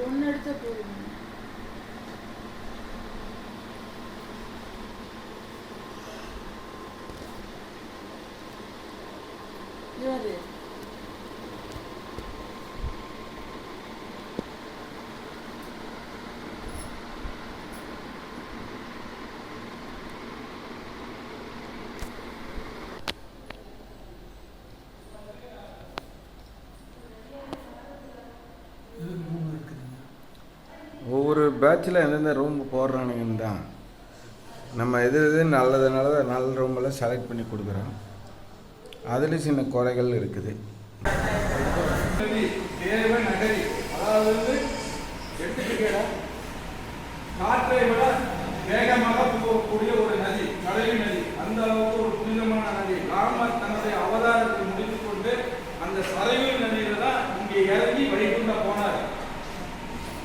ஒன்று எடுத்த போதும் யாரு ஒவ்வொரு பேட்சில் எந்தெந்த ரூம் போடுறானுங்கன்னு தான் நம்ம எது எது நல்லதுனால நல்ல ரூமெல்லாம் செலக்ட் பண்ணி கொடுக்குறோம். அதுலேயும் சின்ன குறைகள் இருக்குது. காற்றை விட வேகமாக போகக்கூடிய ஒரு நதி கடலி நதி அந்த அளவுக்கு ஒரு புனிதமான நதி ராமர் தன்னுடைய அவதாரத்தை முடித்துக் கொண்டு அந்த சரையூ நதியில தான் இங்கே இறங்கி வைகுண்ட போனார்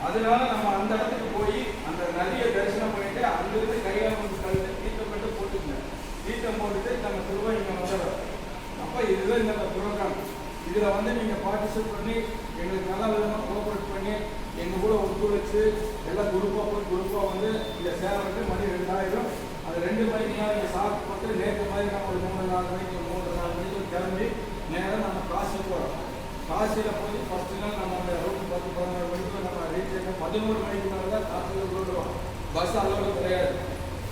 அதனால நம்ம அப்ப இதுதான் இந்த ப்ரோக்ராம் இதில் வந்து நீங்கள் பார்ட்டிசிபேட் பண்ணி எங்களுக்கு நல்ல விதமாக கோஆப்ரேட் பண்ணி எங்கள் கூட ஒத்துழைச்சு எல்லாம் குரூப்பாக போய் குரூப்பாக வந்து இந்த சேவை மணி ரெண்டாயிரம். அது ரெண்டு மணிக்கு நீங்கள் சாப்பிட்டு போட்டு நேற்று மாதிரி நம்ம ஒரு மூணு நாலு மணிக்கு ஒரு மூணு நாலு மணிக்கு கிளம்பி நேரம் நம்ம காசி போகிறோம் காசியில் போய் ஃபர்ஸ்ட் நாள் நம்ம அந்த ரோட்டு பத்து பதினோரு மணிக்கு நம்ம ரீச் ஆகும் பதினோரு மணிக்கு மேலே தான் காசியில் போட்டுருவோம். பஸ் அளவு கிடையாது.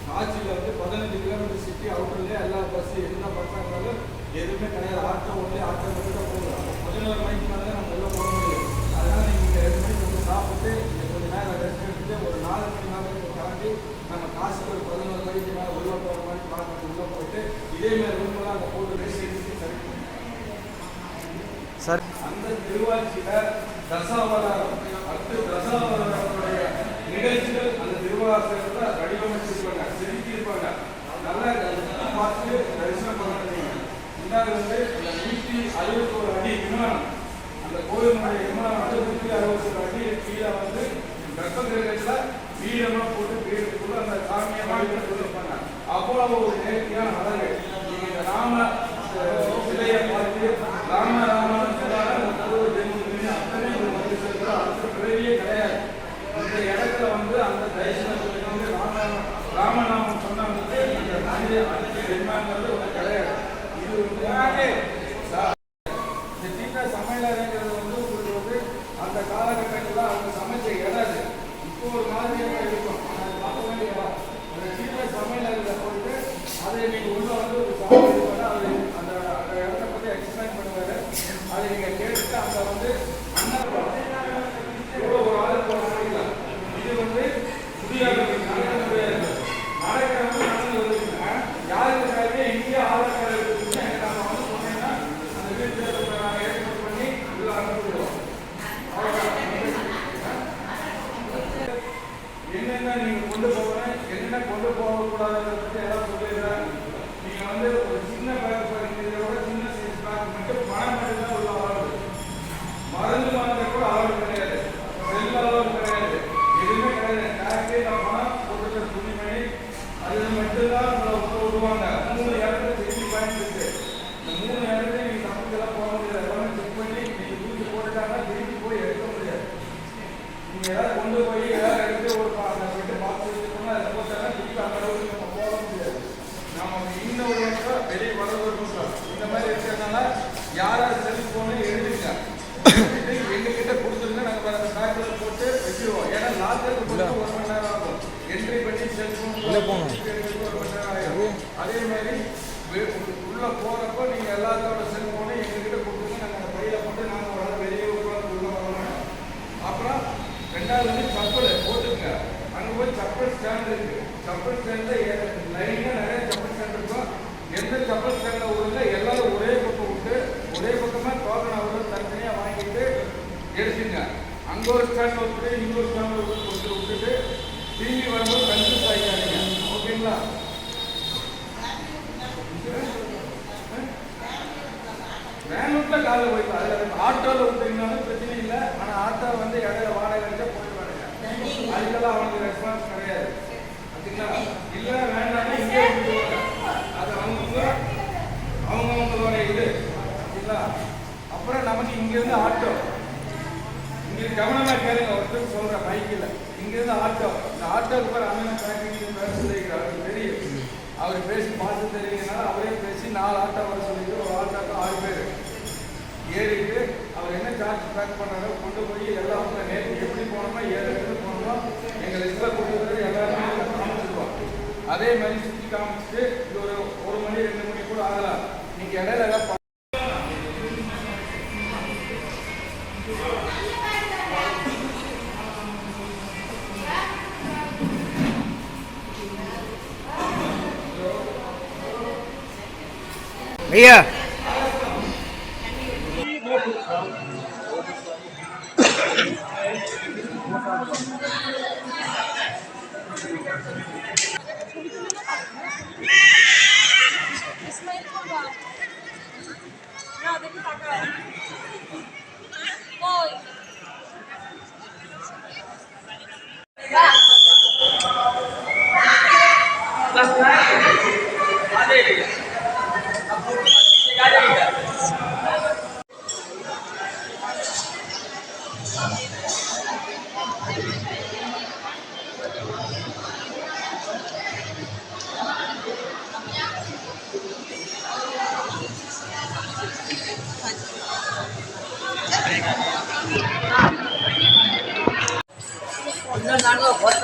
காசியில் வந்து பதினஞ்சு கிலோமீட்டர் சிட்டி அவுட்டர்லேயே எல்லா பஸ்ஸு என்ன பஸ்ஸாக இருந்தாலும் எதுவுமே கிடையாது. ஆட்டோ ஒன்லி ஆட்டோ மட்டும் தான் போகுது. பதினோரு மணிக்கு மேலே நம்ம உள்ள போக முடியும் அதனால நீங்கள் ரெண்டு மணிக்கு வந்து சாப்பிட்டு இங்க கொஞ்ச நேரம் ரெஸ்ட் எடுத்துட்டு ஒரு நாலு மணி நேரம் தாண்டி நம்ம காசுக்கு ஒரு பதினோரு மணிக்கு மேலே உள்ள போகிற மாதிரி பார்க்கறது உள்ள போயிட்டு இதே மாதிரி ரூம்லாம் அங்கே போட்டு ரெஸ்ட் எடுத்து சரி பண்ணி சார் அந்த திருவாட்சியில தசாவதாரம் அடுத்து தசாவதாரத்துடைய நிகழ்ச்சிகள் அந்த திருவாசகத்துல வடிவமைச்சிருப்பாங்க செதுக்கியிருப்பாங்க. நல்லா பார்த்து தரிசனம் பண்ணுறீங்க இந்தாங்க வந்து இந்த அடி விமானம் அந்த கோயிலுடைய விமானம் வந்து நூற்றி அடி கீழே வந்து கர்ப்ப கிரகத்துல வீரமா போட்டு அந்த சாமியை வாழ்க்கை அவ்வளவு ஒரு நேர்த்தியான அழகு இந்த ராம சிலையை பார்த்து ராம ராமன் சொல்லாத அந்த அத்தனை ஒரு மனுஷன் அடுத்த பிறவியே கிடையாது. இந்த இடத்துல வந்து அந்த தரிசனத்துக்கு வந்து ராம ராமநாமம் president யாராவது செல்போனு எழுதுங்க எழுதி எங்க கிட்ட கொடுத்துருங்க நாங்க வேற பேக்ல போட்டு வச்சிருவோம். ஏன்னா லாக்கருக்கு போட்டு ஒரு மணி நேரம் ஆகும். என்ட்ரி பண்ணி செல்போன் ஒரு மணி நேரம் ஆகும் அதே மாதிரி உள்ள போறப்போ நீங்க எல்லாத்தோட செல்போனை எங்க கிட்ட கொடுத்துருங்க நாங்க அந்த பையில போட்டு நாங்க வர வெளியே உட்காந்து உள்ள வரணும். அப்புறம் ரெண்டாவது வந்து சப்பல் போட்டுங்க அங்க போய் சப்பல் ஸ்டாண்ட் இருக்கு. சப்பல் ஸ்டாண்ட்ல லைனா நிறைய சப்பல் ஸ்டாண்ட் இருக்கும். எந்த சப்பல் ஸ்டாண்ட்ல விடுங்க எல்லாரும் எடுத்துங்க. அங்கே ஒரு ஸ்டாண்ட் விட்டு இங்கே ஒரு ஸ்டாண்ட் விட்டு விட்டுட்டு திரும்பி வரும்போது கன்ஃபியூஸ் ஆகிக்காதீங்க ஓகேங்களா? வேன் விட்டா காலையில் போயிடலாம் அதில் ஆட்டோவில் விட்டீங்கனாலும் பிரச்சனை இது கவனமாக கேளுங்க ஒருத்தர் சொல்கிற பைக்கில் இங்கேருந்து ஆட்டோ இந்த ஆட்டோவுக்கு பேர் அண்ணன் பேக்கிங் பேச சொல்லியிருக்காரு அவருக்கு தெரியும். அவர் பேசி பார்த்து தெரியுங்கனால அவரே பேசி நாலு ஆட்டோ வர சொல்லிட்டு ஒரு ஆட்டோக்கு ஆறு பேர். ஏறிட்டு அவர் என்ன சார்ஜ் பேக் பண்ணாரோ கொண்டு போய் எல்லாம் நேற்று எப்படி போனோமோ ஏழு இடத்துல போனோமோ எங்கள் லிஸ்ட்டில் கொண்டு வந்து எல்லாருமே காமிச்சிருவோம் அதே மாதிரி சுற்றி காமிச்சிட்டு Here.